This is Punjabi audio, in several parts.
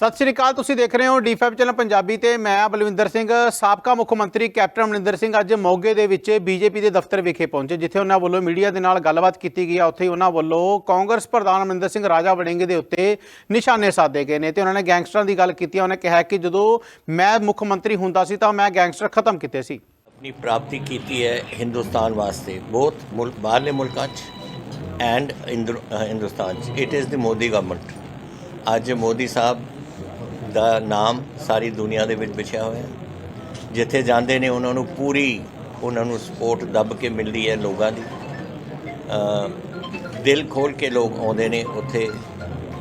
ਸਤਿ ਸ਼੍ਰੀ ਅਕਾਲ, ਤੁਸੀਂ ਦੇਖ ਰਹੇ ਹੋ ਡੀ5 ਚੈਨਲ ਪੰਜਾਬੀ ਤੇ ਮੈਂ ਬਲਵਿੰਦਰ ਸਿੰਘ, ਸਾਬਕਾ ਮੁੱਖ ਮੰਤਰੀ ਕੈਪਟਨ ਅਮਰਿੰਦਰ ਸਿੰਘ ਅੱਜ ਮੋਗੇ ਦੇ ਵਿੱਚ ਬੀਜੇਪੀ ਦੇ ਦਫ਼ਤਰ ਵਿਖੇ ਪਹੁੰਚੇ, ਜਿੱਥੇ ਉਹਨਾਂ ਵੱਲੋਂ ਮੀਡੀਆ ਦੇ ਨਾਲ ਗੱਲਬਾਤ ਕੀਤੀ ਗਈ ਆ। ਉੱਥੇ ਹੀ ਉਹਨਾਂ ਵੱਲੋਂ ਕਾਂਗਰਸ ਪ੍ਰਧਾਨ ਅਮਰਿੰਦਰ ਸਿੰਘ ਰਾਜਾ ਵੜਿੰਗ ਦੇ ਉੱਤੇ ਨਿਸ਼ਾਨੇ ਸਾਧੇ ਗਏ ਨੇ ਤੇ ਉਹਨਾਂ ਨੇ ਗੈਂਗਸਟਰਾਂ ਦੀ ਗੱਲ ਕੀਤੀ ਉਹਨਾਂ ਨੇ ਕਿਹਾ ਕਿ ਜਦੋਂ ਮੈਂ ਮੁੱਖ ਮੰਤਰੀ ਹੁੰਦਾ ਸੀ ਤਾਂ ਮੈਂ ਗੈਂਗਸਟਰ ਖਤਮ ਕੀਤੇ ਸੀ। ਆਪਣੀ ਪ੍ਰਾਪਤੀ ਕੀਤੀ ਹੈ ਹਿੰਦੁਸਤਾਨ ਵਾਸਤੇ ਬਹੁਤ ਮੁਲਕ, ਬਾਹਰਲੇ ਮੁਲਕਾਂ 'ਚ ਐਂਡ ਹਿੰਦੁਸਤਾਨ 'ਚ। It is the Modi government ਅੱਜ ਮੋਦੀ ਸਾਹਿਬ ਦਾ ਨਾਮ ਸਾਰੀ ਦੁਨੀਆ ਦੇ ਵਿੱਚ ਵਿਛਿਆ ਹੋਇਆ ਜਿੱਥੇ ਜਾਂਦੇ ਨੇ, ਉਹਨਾਂ ਨੂੰ ਪੂਰੀ, ਉਹਨਾਂ ਨੂੰ ਸਪੋਰਟ ਦੱਬ ਕੇ ਮਿਲਦੀ ਹੈ ਲੋਕਾਂ ਦੀ। ਦਿਲ ਖੋਲ ਕੇ ਲੋਕ ਆਉਂਦੇ ਨੇ ਉੱਥੇ।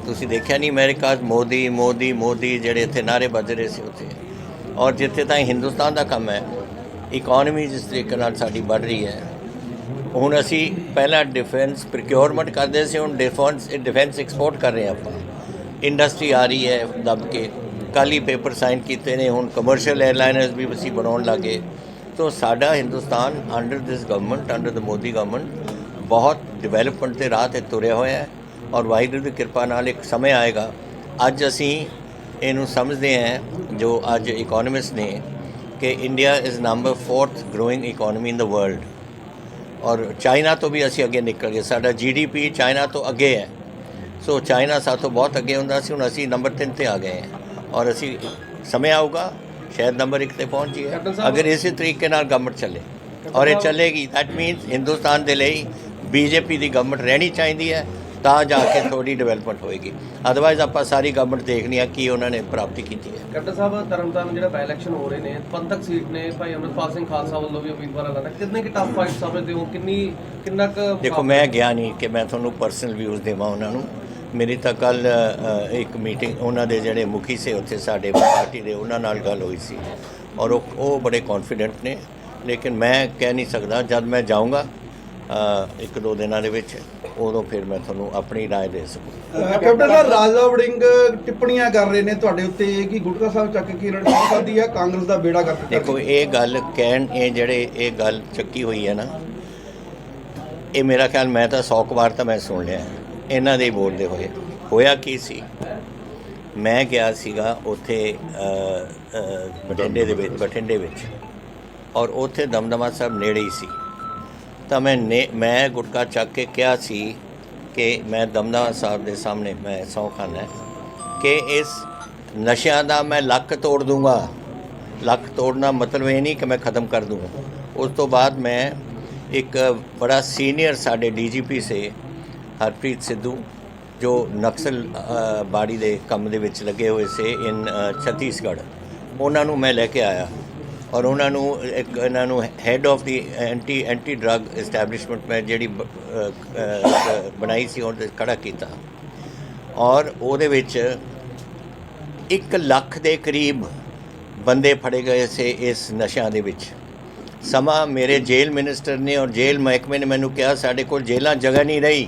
ਤੁਸੀਂ ਦੇਖਿਆ ਨਹੀਂ, ਅਮਰੀਕਾ 'ਚ ਮੋਦੀ ਮੋਦੀ ਮੋਦੀ ਜਿਹੜੇ ਇੱਥੇ ਨਾਰੇ ਵੱਜ ਰਹੇ ਸੀ ਉੱਥੇ। ਔਰ ਜਿੱਥੇ ਤਾਂ ਹਿੰਦੁਸਤਾਨ ਦਾ ਕੰਮ ਹੈ ਇਕਨੋਮੀ ਜਿਸ ਤਰੀਕੇ ਨਾਲ ਸਾਡੀ ਵੱਧ ਰਹੀ ਹੈ। ਹੁਣ ਅਸੀਂ ਪਹਿਲਾਂ ਡਿਫੈਂਸ ਪ੍ਰੋਕਿਉਰਮੈਂਟ ਕਰਦੇ ਸੀ, ਹੁਣ ਡਿਫੈਂਸ ਡਿਫੈਂਸ ਐਕਸਪੋਰਟ ਕਰ ਰਹੇ ਹਾਂ ਆਪਾਂ। ਇੰਡਸਟਰੀ ਆ ਰਹੀ ਹੈ ਦੱਬ ਕੇ। ਕੱਲ੍ਹ ਹੀ ਪੇਪਰ ਸਾਈਨ ਕੀਤੇ ਨੇ, ਹੁਣ ਕਮਰਸ਼ੀਅਲ 에ਅਰਲਾਈਨਰਸ ਵੀ ਅਸੀਂ ਬਣਾਉਣ ਲੱਗੇ। ਤੋਂ ਸਾਡਾ Hindustan under this government under the Modi government ਬਹੁਤ ਡਿਵੈਲਪਮੈਂਟ ਦੇ ਰਾਹ ਤੇ ਤੁਰਿਆ ਹੋਇਆ ਹੈ ਔਰ ਵਾਹਿਗੁਰੂ ਦੀ ਕਿਰਪਾ ਨਾਲ ਇੱਕ ਸਮੇਂ ਆਏਗਾ। ਅੱਜ ਅਸੀਂ ਇਹਨੂੰ ਸਮਝਦੇ ਹਾਂ, ਜੋ ਅੱਜ ਇਕਨੋਮਿਸਟ ਨੇ, ਕਿ India is number 4th growing economy in the world ਔਰ ਚਾਈਨਾ ਤੋਂ ਵੀ ਅਸੀਂ ਅੱਗੇ ਨਿਕਲ ਗਏ। ਸਾਡਾ ਜੀਡੀਪੀ ਚਾਈਨਾ ਤੋਂ ਅੱਗੇ ਹੈ। ਸੋ ਚਾਈਨਾ ਸਾਥੋਂ ਬਹੁਤ ਅੱਗੇ ਹੁੰਦਾ ਸੀ ਹੁਣ ਅਸੀਂ ਨੰਬਰ 3 ਤੇ ਆ ਗਏ ਹਾਂ। ਔਰ ਅਸੀਂ ਸਮੇਂ ਆਊਗਾ ਸ਼ਾਇਦ ਨੰਬਰ 1 ਤੇ ਪਹੁੰਚ ਜਾਈਏ। ਅਗਰ ਇਸੇ ਤਰੀਕੇ ਨਾਲ ਗਵਰਨਮੈਂਟ ਚੱਲੇ ਔਰ ਇਹ ਚੱਲੇਗੀ ਦੈਟ ਮੀਨਸ ਹਿੰਦੁਸਤਾਨ ਦੇ ਲਈ ਬੀਜੇਪੀ ਦੀ ਗਵਰਨਮੈਂਟ ਰਹਿਣੀ ਚਾਹੀਦੀ ਹੈ ਤਾਂ ਜਾ ਕੇ ਥੋੜੀ ਡਿਵੈਲਪਮੈਂਟ ਹੋਏਗੀ। ਅਦਰਵਾਈਜ਼ ਆਪਾਂ ਸਾਰੀ ਗਵਰਨਮੈਂਟ ਦੇਖਣੀ ਆ ਕੀ ਉਹਨਾਂ ਨੇ ਪ੍ਰਾਪਤੀ ਕੀਤੀ ਹੈ। ਕੈਪਟਨ ਸਾਹਿਬ ਤਰਨਤਾਰਨ ਜਿਹੜਾ ਬਾਈ ਇਲੈਕਸ਼ਨ ਹੋ ਰਹੇ ਨੇ ਪੰਥਕ ਸੀਟ ਨੇ ਭਾਈ ਅਮਰਪਾਲ ਸਿੰਘ ਖਾਲਸਾ ਵੱਲੋਂ ਵੀ ਉਮੀਦਵਾਰ ਐਲਾਨਾ ਕਿੰਨੇ ਕਿ ਟਫ ਫਾਈਟ ਸਮਝਦੇ ਹੋ? ਕਿੰਨੀ ਕਿੰਨਾ ਕੁ ਦੇਖੋ ਮੈਂ ਗਿਆ ਨਹੀਂ ਕਿ ਮੈਂ ਤੁਹਾਨੂੰ ਪਰਸਨਲ ਵਿਊਜ਼ ਦੇਵਾਂ ਉਹਨਾਂ ਨੂੰ। ਮੇਰੀ ਤਾਂ ਕੱਲ ਇੱਕ ਮੀਟਿੰਗ ਉਹਨਾਂ ਦੇ ਜਿਹੜੇ ਮੁਖੀ ਸੇ ਉੱਥੇ ਸਾਡੇ ਪਾਰਟੀ ਦੇ ਉਹਨਾਂ ਨਾਲ ਗੱਲ ਹੋਈ ਸੀ ਔਰ ਉਹ ਉਹ ਬੜੇ ਕੌਨਫੀਡੈਂਟ ਨੇ ਲੇਕਿਨ ਮੈਂ ਕਹਿ ਨਹੀਂ ਸਕਦਾ ਜਦ ਮੈਂ ਜਾਊਂਗਾ ਅ, ਇੱਕ ਦੋ ਦਿਨਾਂ ਦੇ ਵਿੱਚ ਉਦੋਂ ਫਿਰ ਮੈਂ ਤੁਹਾਨੂੰ ਆਪਣੀ رائے ਦੇ ਸਕੂੰ ਕੈਪਟਨ ਸਾਹਿਬ ਰਾਜਾ ਵੜਿੰਗ ਟਿੱਪਣੀਆਂ ਕਰ ਰਹੇ ਨੇ ਤੁਹਾਡੇ ਉੱਤੇ ਕਿ ਗੁਟਕਾ ਸਾਹਿਬ ਚੱਕ ਕੇ ਰਣ ਕਰਦੀ ਹੈ ਕਾਂਗਰਸ ਦਾ ਬੇੜਾ ਕਰ ਦੇਖੋ ਇਹ ਗੱਲ ਕਹਿਣ ਇਹ ਜਿਹੜੇ ਇਹ ਗੱਲ ਚੱਕੀ ਹੋਈ ਹੈ ਨਾ ਇਹ ਮੇਰਾ ਖਿਆਲ ਮੈਂ ਤਾਂ 100 ਕੁ ਵਾਰ ਤਾਂ ਮੈਂ ਸੁਣ ਲਿਆ ਇਹਨਾਂ ਦੇ ਬੋਲਦੇ ਹੋਏ। ਹੋਇਆ ਕੀ ਸੀ? ਮੈਂ ਗਿਆ ਸੀਗਾ ਉੱਥੇ ਬਠਿੰਡੇ ਦੇ ਵਿੱਚ, ਬਠਿੰਡੇ ਵਿੱਚ। ਔਰ ਉੱਥੇ ਦਮਦਮਾ ਸਾਹਿਬ ਨੇੜੇ ਹੀ ਸੀ। ਤਾਂ ਮੈਂ ਨੇ, ਮੈਂ ਗੁਟਕਾ ਚੱਕ ਕੇ ਕਿਹਾ ਸੀ ਕਿ ਮੈਂ ਦਮਦਮਾ ਸਾਹਿਬ ਦੇ ਸਾਹਮਣੇ, ਮੈਂ ਸਹੁੰ ਖਾਨਾ ਕਿ ਇਸ ਨਸ਼ਿਆਂ ਦਾ ਮੈਂ ਲੱਕ ਤੋੜ ਦੂੰਗਾ। ਲੱਕ ਤੋੜਨਾ ਮਤਲਬ ਇਹ ਨਹੀਂ ਕਿ ਮੈਂ ਖਤਮ ਕਰ ਦੂੰਗਾ। ਉਸ ਤੋਂ ਬਾਅਦ ਮੈਂ ਇੱਕ ਬੜਾ ਸੀਨੀਅਰ ਸਾਡੇ ਡੀਜੀਪੀ ਸੇ ਹਰਪ੍ਰੀਤ ਸਿੱਧੂ, ਜੋ ਨਕਸਲ ਬਾੜੀ ਦੇ ਕੰਮ ਦੇ ਵਿੱਚ ਲੱਗੇ ਹੋਏ ਸੇ ਇਨ ਛੱਤੀਸਗੜ੍ਹ। ਉਹਨਾਂ ਨੂੰ ਮੈਂ ਲੈ ਕੇ ਆਇਆ ਔਰ ਉਹਨਾਂ ਨੂੰ ਇੱਕ, ਇਹਨਾਂ ਨੂੰ head of the anti anti drug establishment ਮੈਂ ਜਿਹੜੀ ਬਣਾਈ ਸੀ ਉਹਦੇ ਖੜਾ ਕੀਤਾ। ਔਰ ਉਹਦੇ ਵਿੱਚ 1 ਲੱਖ ਦੇ ਕਰੀਬ ਬੰਦੇ ਫੜੇ ਗਏ ਸੇ ਇਸ ਨਸ਼ਿਆਂ ਦੇ ਵਿੱਚ। ਸਮਾਂ ਮੇਰੇ ਜੇਲ੍ਹ ਮਿਨਿਸਟਰ ਨੇ ਔਰ ਜੇਲ੍ਹ ਮਹਿਕਮੇ ਨੇ ਮੈਨੂੰ ਕਿਹਾ, ਸਾਡੇ ਕੋਲ ਜੇਲ੍ਹਾਂ ਜਗ੍ਹਾ ਨਹੀਂ ਰਹੀ।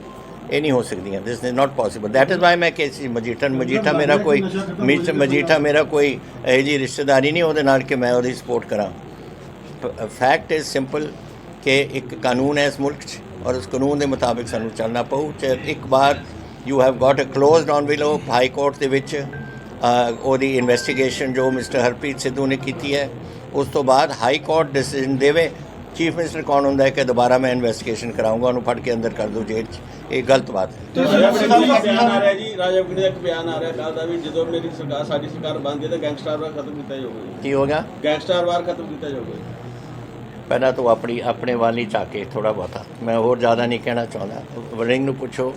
ਇਹ ਨਹੀਂ ਹੋ ਸਕਦੀਆਂ this is not possible that is why ਮੈਂ ਕੇਸੀ ਮਜੀਠਾ ਮਜੀਠਾ ਮੇਰਾ ਕੋਈ ਮਿਸ ਮਜੀਠਾ ਮੇਰਾ ਕੋਈ ਇਹ ਜੀ ਰਿਸ਼ਤੇਦਾਰੀ ਨਹੀਂ ਉਹਦੇ ਨਾਲ ਕਿ ਮੈਂ ਉਹਦੀ ਸਪੋਰਟ ਕਰਾਂ ਫੈਕਟ ਇਜ਼ ਸਿੰਪਲ ਕਿ ਇੱਕ ਕਾਨੂੰਨ ਹੈ ਇਸ ਮੁਲਕ 'ਚ ਔਰ ਉਸ ਕਾਨੂੰਨ ਦੇ ਮੁਤਾਬਿਕ ਸਾਨੂੰ ਚੱਲਣਾ ਪਊ ਚਾਹੇ ਇੱਕ ਵਾਰ you have got a closed on willow high court ਦੇ ਵਿੱਚ ਉਹਦੀ ਇਨਵੈਸਟੀਗੇਸ਼ਨ ਜੋ ਮਿਸਟਰ ਹਰਪ੍ਰੀਤ ਸਿੱਧੂ ਨੇ ਕੀਤੀ ਹੈ ਉਸ ਤੋਂ ਬਾਅਦ ਹਾਈ ਕੋਰਟ ਡਿਸੀਜਨ ਦੇਵੇ ਚੀਫ ਮਿਨਿਸਟਰ ਕੌਣ ਹੁੰਦਾ ਹੈ ਕਿ ਦੁਬਾਰਾ ਮੈਂ ਇਨਵੈਸਟੀਗੇਸ਼ਨ ਕਰਾਉਂਗਾ ਉਹਨੂੰ ਫੜ ਕੇ ਅੰਦਰ ਕਰ ਦੂੰ ਜੇਲ੍ਹ 'ਚ? ਇਹ ਗਲਤ ਬਾਤ ਹੈ। ਰਾਜਾ ਦਾ ਇੱਕ ਬਿਆਨ ਆ ਰਿਹਾ ਜੀ ਰਾਜਾ ਵੜਿੰਗ ਦਾ ਇੱਕ ਬਿਆਨ ਆ ਰਿਹਾ ਕੱਲ੍ਹ ਦਾ ਵੀ ਜਦੋਂ ਮੇਰੀ ਸਰਕਾਰ ਸਾਡੀ ਸਰਕਾਰ ਬਣਦੀ ਤਾਂ ਗੈਂਗਸਟਰ ਵਾਰ ਖਤਮ ਕੀਤਾ ਜਾਊਗਾ ਕੀ ਹੋ ਗਿਆ? ਗੈਂਗਸਟਰ ਵਾਰ ਖਤਮ ਕੀਤਾ ਜਾਊਗਾ ਪਹਿਲਾਂ ਤੂੰ ਆਪਣੀ ਆਪਣੇ ਵੱਲ ਹੀ ਝਾਕ ਕੇ ਥੋੜਾ ਬਹੁਤਾ। ਮੈਂ ਹੋਰ ਜ਼ਿਆਦਾ ਨਹੀਂ ਕਹਿਣਾ ਚਾਹੁੰਦਾ। ਵਰਿੰਗ ਨੂੰ ਪੁੱਛੋ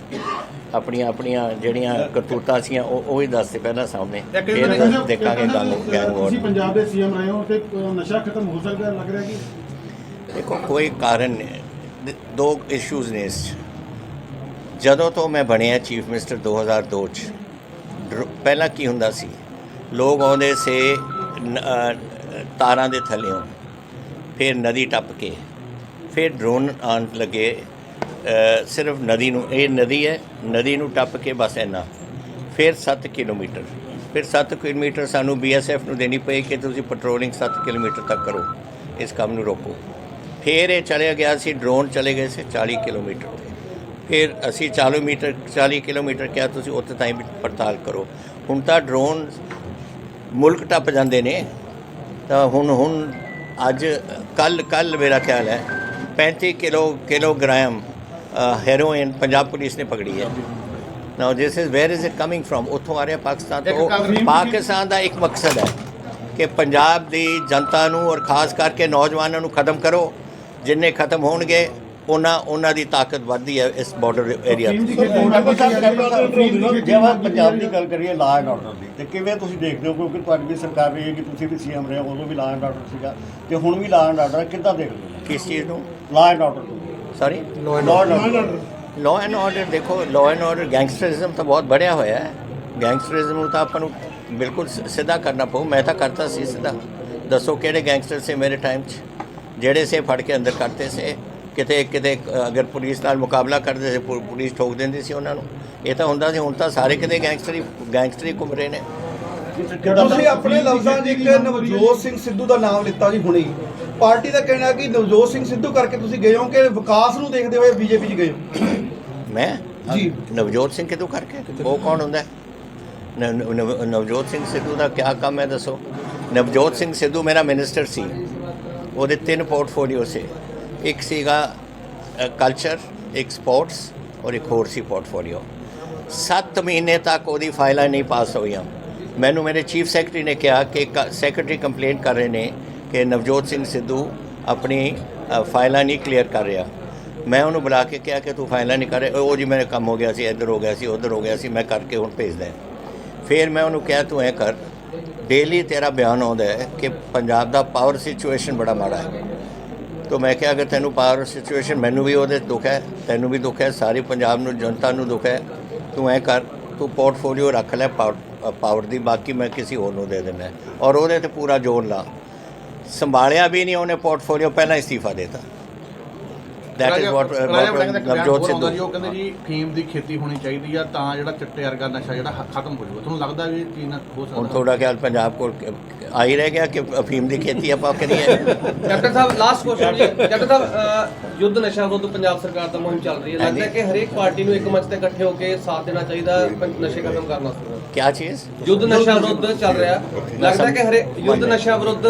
ਆਪਣੀਆਂ ਆਪਣੀਆਂ ਜਿਹੜੀਆਂ ਕਰਤੂਤਾਂ ਸੀਆਂ ਉਹ ਉਹ ਹੀ ਦੱਸਦੇ ਪਹਿਲਾਂ ਸਾਹਮਣੇ। ਫਿਰ ਦੇਖਾਂਗੇ ਗੈਂਗ ਗੈਂਗ ਹੋਰ ਤੁਸੀਂ ਪੰਜਾਬ ਦੇ ਸੀਐਮ ਰਹੇ ਹੋ ਤੇ ਨਸ਼ਾ ਖਤਮ ਹੋ ਸਕਦਾ ਲੱਗ ਰਿਹਾ ਕਿ ਦੇਖੋ, ਕੋਈ ਕਾਰਨ ਨਹੀਂ ਦੋ ਇਸ਼ੂਜ਼ ਨੇ ਇਸ 'ਚ। ਜਦੋਂ ਤੋਂ ਮੈਂ ਬਣਿਆ ਚੀਫ ਮਿਨਿਸਟਰ 2002 ਚ, ਡਰ- ਪਹਿਲਾਂ ਕੀ ਹੁੰਦਾ ਸੀ? ਲੋਕ ਆਉਂਦੇ ਸੇ ਤਾਰਾਂ ਦੇ ਥੱਲੇੋਂ ਫਿਰ ਨਦੀ ਟੱਪ ਕੇ, ਫਿਰ ਡਰੋਨ ਆਉਣ ਲੱਗੇ। ਸਿਰਫ ਨਦੀ ਨੂੰ, ਇਹ ਨਦੀ ਹੈ, ਨਦੀ ਨੂੰ ਟੱਪ ਕੇ ਬਸ ਇੰਨਾ। ਫਿਰ 7 ਕਿਲੋਮੀਟਰ। ਫਿਰ 7 ਕਿਲੋਮੀਟਰ ਸਾਨੂੰ ਬੀਐਸਐਫ ਨੂੰ ਦੇਣੀ ਪਈ ਕਿ ਤੁਸੀਂ ਪੈਟਰੋਲਿੰਗ 7 ਕਿਲੋਮੀਟਰ ਤੱਕ ਕਰੋ। ਇਸ ਕੰਮ ਨੂੰ ਰੋਕੋ। ਫਿਰ ਇਹ ਚਲੇ ਗਿਆ ਸੀ ਡਰੋਨ ਚਲੇ ਗਏ ਸੀ 40 ਕਿਲੋਮੀਟਰ ਤੇ। ਫਿਰ ਅਸੀਂ 40 ਮੀਟਰ 40 ਕਿਲੋਮੀਟਰ ਕਿਹਾ ਤੁਸੀਂ ਉੱਥੇ ਤਾਈਂ ਵੀ ਪੜਤਾਲ ਕਰੋ। ਹੁਣ ਤਾਂ ਡਰੋਨ ਮੁਲਕ ਟੱਪ ਜਾਂਦੇ ਨੇ। ਤਾਂ ਹੁਣ ਹੁਣ ਅੱਜ ਕੱਲ ਕੱਲ ਮੇਰਾ ਖਿਆਲ ਹੈ 35 kilo kilogram heroin Punjab police ਨੇ ਪਕੜੀ ਹੈ। Now this is where is it coming from ਉੱਥੋਂ ਆ ਰਿਹਾ ਪਾਕਿਸਤਾਨ ਤੋਂ। ਪਾਕਿਸਤਾਨ ਦਾ ਇੱਕ ਮਕਸਦ ਹੈ ਕਿ ਪੰਜਾਬ ਦੀ ਜਨਤਾ ਨੂੰ ਔਰ ਖਾਸ ਕਰਕੇ ਨੌਜਵਾਨਾਂ ਨੂੰ ਖਤਮ ਕਰੋ। ਜਿੰਨੇ ਖਤਮ ਹੋਣਗੇ ਉਹਨਾਂ ਉਹਨਾਂ ਦੀ ਤਾਕਤ ਵੱਧਦੀ ਹੈ ਇਸ ਬਾਰਡਰ ਏਰੀਆ ਤੇ। ਜੇ ਆਪਾਂ ਪੰਜਾਬ ਦੀ ਗੱਲ ਕਰੀਏ ਲਾਅ ਐਂਡ ਆਰਡਰ ਦੀ। ਤੇ ਕਿਵੇਂ ਤੁਸੀਂ ਦੇਖਦੇ ਹੋ ਕਿਉਂਕਿ ਤੁਹਾਡੀ ਵੀ ਸਰਕਾਰ ਰਹੀ ਹੈ ਕਿ ਤੁਸੀਂ ਵੀ ਸੀਐਮ ਰਹੇ ਹੋ ਉਦੋਂ ਵੀ ਲਾਅ ਐਂਡ ਆਰਡਰ ਸੀਗਾ। ਤੇ ਹੁਣ ਵੀ ਲਾਅ ਐਂਡ ਆਰਡਰ ਕਿੱਦਾਂ ਦੇਖਦੇ ਹੋ? ਕਿਸ ਚੀਜ਼ ਨੂੰ? Law and order sorry law and order law and order ਦੇਖੋ ਲਾਅ ਐਂਡ ਆਰਡਰ ਗੈਂਗਸਟਰਿਜ਼ਮ ਤਾਂ ਬਹੁਤ ਬੜਿਆ ਹੋਇਆ ਹੈ। ਗੈਂਗਸਟਰਿਜ਼ਮ ਨੂੰ ਤਾਂ ਆਪਾਂ ਨੂੰ ਬਿਲਕੁਲ ਸਿੱਧਾ ਕਰਨਾ ਪਊ। ਮੈਂ ਤਾਂ ਕਰਤਾ ਸੀ ਸਿੱਧਾ। ਦੱਸੋ ਕਿਹੜੇ ਗੈਂਗਸਟਰ ਸੀ ਮੇਰੇ ਟਾਈਮ 'ਚ? ਜਿਹੜੇ ਸੇ ਫੜ ਕੇ ਅੰਦਰ ਕਰਤੇ ਸੇ ਕਿਤੇ ਕਿਤੇ ਅਗਰ ਪੁਲਿਸ ਨਾਲ ਮੁਕਾਬਲਾ ਕਰਦੇ ਸੀ ਪੁਲਿਸ ਠੋਕ ਦਿੰਦੀ ਸੀ ਉਹਨਾਂ ਨੂੰ। ਇਹ ਤਾਂ ਹੁੰਦਾ ਸੀ ਹੁਣ ਤਾਂ ਸਾਰੇ ਕਿਤੇ ਗੈਂਗਸਟਰ ਹੀ ਗੈਂਗਸਟਰ ਹੀ ਘੁੰਮ ਰਹੇ ਨੇ। ਤੁਸੀਂ ਆਪਣੇ ਲਫ਼ਜ਼ਾਂ 'ਚ ਇੱਕ ਨਵਜੋਤ ਸਿੰਘ ਸਿੱਧੂ ਦਾ ਨਾਮ ਲਿੱਤਾ ਜੀ ਹੁਣੇ। ਪਾਰਟੀ ਦਾ ਕਹਿਣਾ ਕਿ ਨਵਜੋਤ ਸਿੰਘ ਸਿੱਧੂ ਕਰਕੇ ਤੁਸੀਂ ਗਏ ਹੋ ਕਿ ਵਿਕਾਸ ਨੂੰ ਦੇਖਦੇ ਹੋਏ ਬੀਜੇਪੀ 'ਚ ਗਏ ਹੋ? ਮੈਂ? ਜੀ। ਨਵਜੋਤ ਸਿੰਘ ਕਿਦੋਂ ਕਰਕੇ? ਉਹ ਕੌਣ ਹੁੰਦਾ? ਨਵਜੋਤ ਸਿੰਘ ਸਿੱਧੂ ਦਾ ਕੀ ਕੰਮ ਹੈ ਦੱਸੋ? ਨਵਜੋਤ ਸਿੰਘ ਸਿੱਧੂ ਮੇਰਾ ਮਿਨਿਸਟਰ ਸੀ। ਉਹਦੇ ਤਿੰਨ ਪੋਰਟਫੋਲੀਓ ਸੀ। ਇੱਕ ਸੀਗਾ ਕਲਚਰ ਇੱਕ ਸਪੋਰਟਸ ਔਰ ਇੱਕ ਹੋਰ ਸੀ ਪੋਰਟਫੋਲੀਓ। 7 ਮਹੀਨੇ ਤੱਕ ਉਹਦੀ ਫਾਈਲਾਂ ਨਹੀਂ ਪਾਸ ਹੋਈਆਂ। ਮੈਨੂੰ ਮੇਰੇ ਚੀਫ ਸੈਕਟਰੀ ਨੇ ਕਿਹਾ ਕਿ ਸੈਕਟਰੀ ਕੰਪਲੇਂਟ ਕਰ ਰਹੇ ਨੇ ਕਿ ਨਵਜੋਤ ਸਿੰਘ ਸਿੱਧੂ ਆਪਣੀ ਫਾਈਲਾਂ ਨਹੀਂ ਕਲੀਅਰ ਕਰ ਰਿਹਾ। ਮੈਂ ਉਹਨੂੰ ਬੁਲਾ ਕੇ ਕਿਹਾ ਕਿ ਤੂੰ ਫਾਈਲਾਂ ਨਹੀਂ ਕਰ ਰਿਹਾ। ਉਹ ਜੀ ਮੇਰੇ ਕੰਮ ਹੋ ਗਿਆ ਸੀ, ਇੱਧਰ ਹੋ ਗਿਆ ਸੀ, ਉੱਧਰ ਹੋ ਗਿਆ ਸੀ, ਮੈਂ ਕਰਕੇ ਹੁਣ ਭੇਜਦਾ। ਫਿਰ ਮੈਂ ਉਹਨੂੰ ਕਿਹਾ, ਤੂੰ ਐ ਕਰ ਡੇਲੀ ਤੇਰਾ ਬਿਆਨ ਆਉਂਦਾ ਹੈ ਕਿ ਪੰਜਾਬ ਦਾ ਪਾਵਰ ਸਿਚੁਏਸ਼ਨ ਬੜਾ ਮਾੜਾ ਹੈ। ਤੋ ਮੈਂ ਕਿਹਾ, ਅਗਰ ਤੈਨੂੰ ਪਾਵਰ ਸਿਚੁਏਸ਼ਨ ਮੈਨੂੰ ਵੀ ਉਹਦੇ ਦੁੱਖ ਹੈ, ਤੈਨੂੰ ਵੀ ਦੁੱਖ ਹੈ, ਸਾਰੇ ਪੰਜਾਬ ਨੂੰ, ਜਨਤਾ ਨੂੰ ਦੁੱਖ ਹੈ, ਤੂੰ ਐ ਕਰ, ਤੂੰ ਪੋਰਟਫੋਲੀਓ ਰੱਖ ਲੈ ਪਾਵਰ ਦੀ, ਬਾਕੀ ਮੈਂ ਕਿਸੇ ਹੋਰ ਨੂੰ ਦੇ ਦੇਣਾ ਔਰ ਉਹਦੇ ਤੇ ਪੂਰਾ ਜ਼ੋਰ ਲਾ। ਸੰਭਾਲਿਆ ਵੀ ਨਹੀਂ ਉਹਨੇ ਪੋਰਟਫੋਲੀਓ ਪਹਿਲਾਂ ਇਸਤੀਫਾ ਦੇਤਾ। ਦੈਟ ਇਜ਼ ਵਾਟ ਰਾਜਾ ਵੜਿੰਗ ਦਾ ਇੱਕ ਬਿਆਨ ਨਵਜੋਤ ਹੋਰ ਆਉਂਦਾ ਜੀ ਸਿੱਧੂ ਉਹ ਕਹਿੰਦੇ ਜੀ ਫੀਮ ਦੀ ਖੇਤੀ ਹੋਣੀ ਚਾਹੀਦੀ ਆ ਤਾਂ ਜਿਹੜਾ ਚਿੱਟੇ ਵਰਗਾ ਨਸ਼ਾ ਜਿਹੜਾ ਖਤਮ ਹੋ ਜਾਊਗਾ। ਤੁਹਾਨੂੰ ਲੱਗਦਾ ਵੀ ਇਹ ਚੀਜ਼ ਨਾ ਹੋ ਹੁਣ ਸਕਦਾ ਤੁਹਾਡਾ ਖਿਆਲ ਪੰਜਾਬ ਕੋਲ ਆ ਹੀ ਰਹਿ ਗਿਆ ਕਿ ਅਫੀਮ ਦੀ ਖੇਤੀ ਆਪਾਂ ਕਰੀਏ? ਕੈਪਟਨ ਸਾਹਿਬ ਲਾਸਟ ਕੁਐਸਚਨ ਜੀ। ਕੈਪਟਨ ਸਾਹਿਬ ਯੁੱਧ ਨਸ਼ਾ ਵਿਰੁੱਧ ਪੰਜਾਬ ਸਰਕਾਰ ਦਾ ਮੁਹਿੰਮ ਚੱਲ ਰਹੀ ਹੈ। ਲੱਗਦਾ ਹੈ ਕਿ ਹਰੇਕ ਪਾਰਟੀ ਨੂੰ ਇੱਕ ਮੰਚ ਤੇ ਇਕੱਠੇ ਹੋ ਕੇ ਸਾਥ ਦੇਣਾ ਚਾਹੀਦਾ ਨਸ਼ੇ ਖਤਮ ਕਰਨ ਵਾਸਤੇ ਕਿਆ ਚੀਜ਼? ਯੁੱਧ ਨਸ਼ਾ ਵਿਰੁੱਧ ਚੱਲ ਰਿਹਾ। ਲੱਗਦਾ ਕਿ ਹਰੇ ਯੁੱਧ ਨਸ਼ਾ ਵਿਰੁੱਧ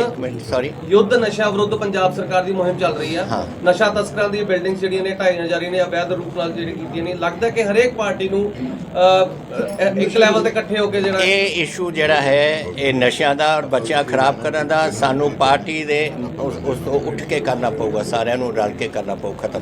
ਸੌਰੀ ਯੁੱਧ ਨਸ਼ਾ ਵਿਰੁੱਧ ਪੰਜਾਬ ਸਰਕਾਰ ਦੀ ਮੁਹਿੰਮ ਚੱਲ ਰਹੀ ਆ। ਨਸ਼ਾ ਤਸਕਰਾਂ ਦੀਆਂ ਬਿਲਡਿੰਗਸ ਜਿਹੜੀਆਂ ਨੇ ਢਾਈਆਂ ਜਾ ਰਹੀਆਂ ਨੇ ਅਵੈਧ ਰੂਪ ਨਾਲ ਜਿਹੜੀ ਕੀਤੀਆਂ ਨੇ। ਲੱਗਦਾ ਕਿ ਹਰੇਕ ਪਾਰਟੀ ਨੂੰ ਇੱਕ ਲੈਵਲ ਤੇ ਇਕੱਠੇ ਹੋ ਕੇ ਜਿਹੜਾ ਇਹ ਇਸ਼ੂ ਜਿਹੜਾ ਹੈ ਇਹ ਨਸ਼ਿਆਂ ਦਾ ਔਰ ਬੱਚਿਆਂ ਖਰਾਬ ਕਰਨ ਦਾ ਸਾਨੂੰ ਪਾਰਟੀ ਦੇ ਉਸ ਤੋਂ ਉੱਠ ਕੇ ਕਰਨਾ ਪਊਗਾ ਸਾਰਿਆਂ ਨੂੰ ਰਲ ਕੇ ਕਰਨਾ ਪਊ ਖਤਮ।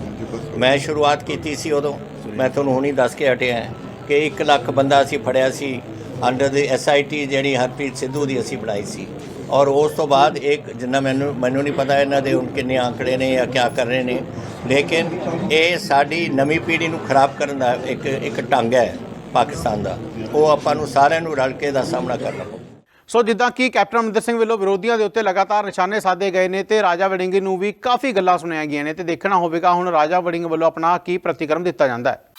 ਮੈਂ ਸ਼ੁਰੂਆਤ ਕੀਤੀ ਸੀ ਉਦੋਂ। ਮੈਂ ਤੁਹਾਨੂੰ ਹੁਣੀ ਦੱਸ ਕੇ ਹਟਿਆ ਕਿ 1 ਲੱਖ ਬੰਦਾ ਅਸੀਂ ਫੜਿਆ ਸੀ। ਅੰਡਰ ਦੀ ਐਸਆਈਟੀ ਜਿਹੜੀ ਹਰਪ੍ਰੀਤ ਸਿੱਧੂ ਦੀ ਅਸੀਂ ਬਣਾਈ ਸੀ। ਔਰ ਉਸ ਤੋਂ ਬਾਅਦ ਇੱਕ ਜਿੰਨਾ ਮੈਨੂੰ ਮੈਨੂੰ ਨਹੀਂ ਪਤਾ ਇਹਨਾਂ ਦੇ ਹੁਣ ਕਿੰਨੇ ਆંકੜੇ ਨੇ ਜਾਂ ਕਿਆ ਕਰ ਰਹੇ ਨੇ। ਲੇਕਿਨ ਇਹ ਸਾਡੀ ਨਵੀਂ ਪੀੜ੍ਹੀ ਨੂੰ ਖਰਾਬ ਕਰਨ ਦਾ ਇੱਕ ਇੱਕ ਢੰਗ ਹੈ ਪਾਕਿਸਤਾਨ ਦਾ। ਉਹ ਆਪਾਂ ਨੂੰ ਸਾਰਿਆਂ ਨੂੰ ਰਲ ਕੇ ਦਾ ਸਾਹਮਣਾ ਕਰਨਾ ਪਊ। ਸੋ ਜਿੱਦਾਂ ਕਿ ਕੈਪਟਨ ਅਮਰਿੰਦਰ ਸਿੰਘ ਵੱਲੋਂ ਵਿਰੋਧੀਆਂ ਦੇ ਉੱਤੇ ਲਗਾਤਾਰ ਨਿਸ਼ਾਨੇ ਸਾਧੇ ਗਏ ਨੇ ਤੇ ਰਾਜਾ ਵੜਿੰਗ ਨੂੰ ਵੀ ਕਾਫੀ ਗੱਲਾਂ ਸੁਣਾਈਆਂ ਗਈਆਂ ਨੇ ਤੇ ਦੇਖਣਾ ਹੋਵੇਗਾ ਹੁਣ ਰਾਜਾ ਵੜਿੰਗ ਵੱਲੋਂ ਆਪਣਾ ਕੀ ਪ੍ਰਤੀਕਰਮ ਦਿੱਤਾ ਜਾਂਦਾ ਹੈ।